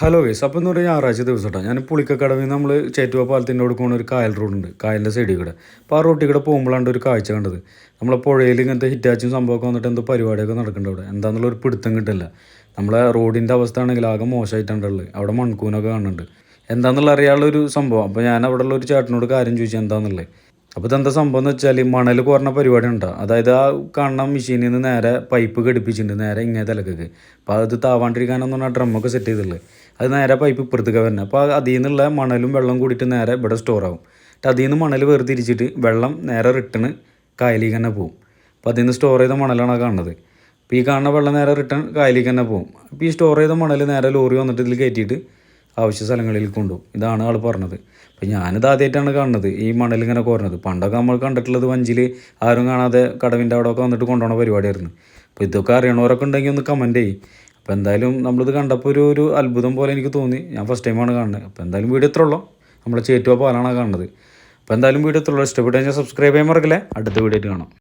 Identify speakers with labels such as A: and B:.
A: Hello vase അപ്പോൾ എന്ന് പറഞ്ഞാൽ ഞായറാഴ്ച ദിവസം കേട്ടോ ഞാൻ പുളിക്കക്കടവിൽ നിന്ന് നമ്മൾ ചേറ്റുവ പാലത്തിന്റെ അവിടെ പോകുന്ന ഒരു കായൽ റോഡുണ്ട് കായലിന്റെ സൈഡിൽ കൂടെ. അപ്പോൾ ആ റോട്ടിൽ കൂടെ പോകുമ്പോഴാണ് ഒരു കാഴ്ച കണ്ടത്. നമ്മളെ പുഴയിൽ ഇങ്ങനത്തെ ഹിറ്റാച്ചും സംഭവമൊക്കെ വന്നിട്ട് എന്തോ പരിപാടിയൊക്കെ നടക്കുന്നുണ്ട് അവിടെ. എന്താണെന്നുള്ള ഒരു പിടുത്തം കിട്ടില്ല. നമ്മളെ റോഡിന്റെ അവസ്ഥ ആണെങ്കിൽ ആകെ മോശമായിട്ടുണ്ടല്ലോ അവിടെ മൺകൂനൊക്കെ കാണുന്നുണ്ട്. എന്താണെന്നുള്ള അറിയാനുള്ള ഒരു സംഭവം. അപ്പോൾ ഞാൻ അവിടെ ഉള്ള ഒരു ചേട്ടനോട് കാര്യം ചോദിച്ചു എന്താണെന്നുള്ളത് അപ്പോൾ ഇതെന്താ സംഭവം എന്ന് വെച്ചാൽ മണൽ കുറഞ്ഞ പരിപാടി ഉണ്ടാവും അതായത് ആ കാണുന്ന മെഷീനിൽ നിന്ന് നേരെ പൈപ്പ് ഘടിപ്പിച്ചിട്ടുണ്ട് നേരെ ഇങ്ങനെ തലക്കൊക്കെ. അപ്പോൾ അത് താവാണ്ടിരിക്കാനെന്ന് പറഞ്ഞാൽ ഡ്രമ്മൊക്കെ സെറ്റ് ചെയ്തിട്ടുള്ളത് അത് നേരെ പൈപ്പ് ഇപ്പുറത്തേക്ക് വരുന്നത് അപ്പോൾ അതിൽ നിന്നുള്ള മണലും വെള്ളം കൂടിയിട്ട് നേരെ ഇവിടെ സ്റ്റോർ ആവും. എന്നിട്ട് അതിൽ നിന്ന് മണൽ വേർതിരിച്ചിട്ട് വെള്ളം നേരെ റിട്ടേൺ കായലിലേക്ക് തന്നെ പോവും. അപ്പോൾ അതിൽ നിന്ന് സ്റ്റോർ ചെയ്ത മണലാണ് കാണുന്നത്. അപ്പോൾ ഈ കാണുന്ന വെള്ളം നേരെ റിട്ടേൺ കായലിലേക്ക് തന്നെ പോകും അപ്പോൾ ഈ സ്റ്റോർ ചെയ്ത മണൽ നേരെ ലോറി വന്നിട്ട് ഇതിൽ കയറ്റിയിട്ട് ആവശ്യ സ്ഥലങ്ങളിൽ കൊണ്ടുപോകും. ഇതാണ് ആൾ പറഞ്ഞത്. അപ്പം ഞാനിത് ആദ്യമായിട്ടാണ് കാണുന്നത്. ഈ മണൽ ഇങ്ങനെ കുറഞ്ഞത് പണ്ടൊക്കെ നമ്മൾ കണ്ടിട്ടുള്ളത് വഞ്ചിൽ ആരും കാണാതെ കടവിന്റെ അവിടെ ഒക്കെ വന്നിട്ട് കൊണ്ടുപോകണ പരിപാടിയായിരുന്നു. അപ്പോൾ ഇതൊക്കെ അറിയണവരൊക്കെ ഉണ്ടെങ്കിൽ ഒന്ന് കമന്റ് ചെയ്യും. അപ്പോൾ എന്തായാലും നമ്മളിത് കണ്ടപ്പോൾ ഒരു ഒരു അത്ഭുതം പോലെ എനിക്ക് തോന്നി. ഞാൻ ഫസ്റ്റ് ടൈമാണ് കാണുന്നത്. അപ്പോൾ എന്തായാലും വീഡിയോ ഇത്ര ഉള്ളൂ. നമ്മളെ ചേറ്റുവ പാലാണ് കാണുന്നത്. അപ്പോൾ എന്തായാലും വീഡിയോ ഇത്ര ഉള്ളൂ. ഇഷ്ടപ്പെട്ടു കഴിഞ്ഞാൽ സബ്സ്ക്രൈബ് ചെയ്യാൻ മറക്കില്ലേ? അടുത്ത വീഡിയോ ആയിട്ട് കാണാം.